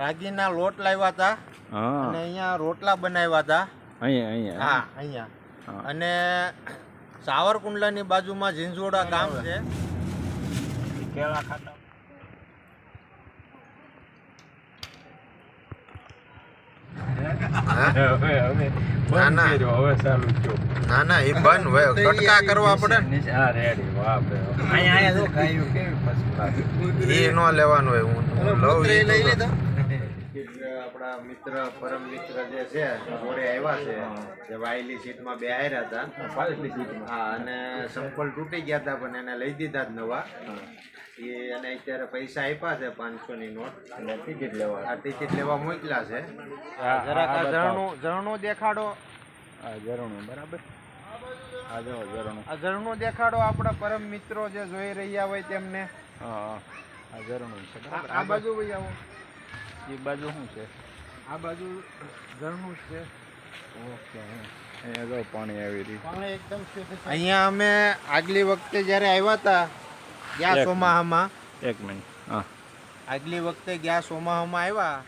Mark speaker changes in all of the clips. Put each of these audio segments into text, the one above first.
Speaker 1: રાગીના લોટ લાવ્યા હતા અને અહીંયા રોટલા બનાવ્યા હતા.
Speaker 2: અહીંયા અહીંયા
Speaker 1: હા. અહીંયા. અને સાવરકુંડલાની બાજુમાં ઝીંઝોડા ગામ છે.
Speaker 2: કેળા ખાતા.
Speaker 1: ના, ના. એ બંધ. હોય કટકા કરવા પડે ને.
Speaker 2: નીચે- હા રેડી વાહ બે અહીંયા અહીંયા જો ગાયું કેવી first class.
Speaker 1: એ ન લેવાનું હોય હું લઉં લઈ લીધો આપણા મિત્ર પરમ મિત્ર જે છે જોડે આવ્યા છે જે વાયલી સીટમાં બે હાર્યા હતા.
Speaker 2: પાછલી સીટમાં.
Speaker 1: હા અને સંપલ તૂટી ગયા હતા પણ એને લઈ દીધા જ નવા. એ અને અત્યારે પૈસા આપ્યા છે પાંચસો ની નોટ.
Speaker 2: અને ટિકિટ લેવા.
Speaker 1: આ ટિકિટ લેવા મોકલા છે.
Speaker 2: હા,
Speaker 1: જરાક
Speaker 2: હા.
Speaker 1: ઝરણું ઝરણું દેખાડો.
Speaker 2: આ ઝરણું બરાબર? આ જો ઝરણું.
Speaker 1: આ ઝરણું દેખાડો આપણા પરમ મિત્રો જે જોઈ રહ્યા હોય તેમને.
Speaker 2: હા હા. આ ઝરણું છે
Speaker 1: આ આ બાજુ ભાઈ આવો.
Speaker 2: એ બાજુ શું છે?
Speaker 1: આ બાજુ ઝરણું છે.
Speaker 2: ઓકે અહીંયા જો પાણી આવી રહ્યું.
Speaker 1: એકદમ અહીંયા અમે આગલી વખતે જ્યારે આવ્યા હતા ગયા સોમાહામાં
Speaker 2: એક મિનિટ હા.
Speaker 1: આગલી વખતે ગયા સોમાહામાં આવ્યા.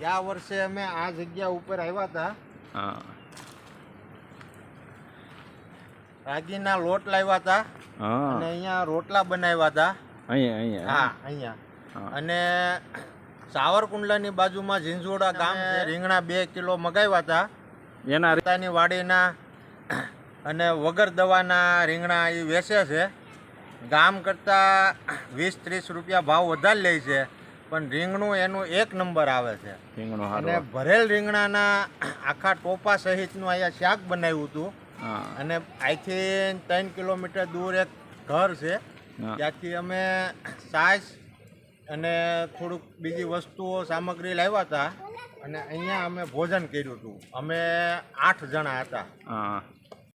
Speaker 1: ગયા વર્ષે અમે આ જગ્યા ઉપર આવ્યા હતા.
Speaker 2: હા.
Speaker 1: રાગીના લોટ લાવ્યા હતા. અને અહીંયા રોટલા બનાવ્યા હતા.
Speaker 2: અહીંયા અહીંયા
Speaker 1: હા અહીંયા. અને સાવરકુંડલાની બાજુમાં ઝીંઝોડા ગામ રીંગણા બે કિલો મગાવ્યા હતા.
Speaker 2: એના
Speaker 1: રીતાની વાડીના અને વગર દવાના રીંગણા એ વેચે છે. ગામ કરતાં વીસ ત્રીસ રૂપિયા ભાવ વધારે લે છે પણ રીંગણું એનું એક નંબર આવે છે.
Speaker 2: રીંગણું
Speaker 1: અને ભરેલ રીંગણાના આખા ટોપા સહિતનું અહીંયા શાક બનાવ્યું હતું. અને અહીંથી ત્રણ કિલોમીટર દૂર એક ઘર છે. ત્યાંથી અમે છાશ અને થોડુંક બીજી વસ્તુઓ, સામગ્રી લાવ્યા હતા. અને અહીંયા અમે ભોજન કર્યું હતું. અમે આઠ જણા હતા.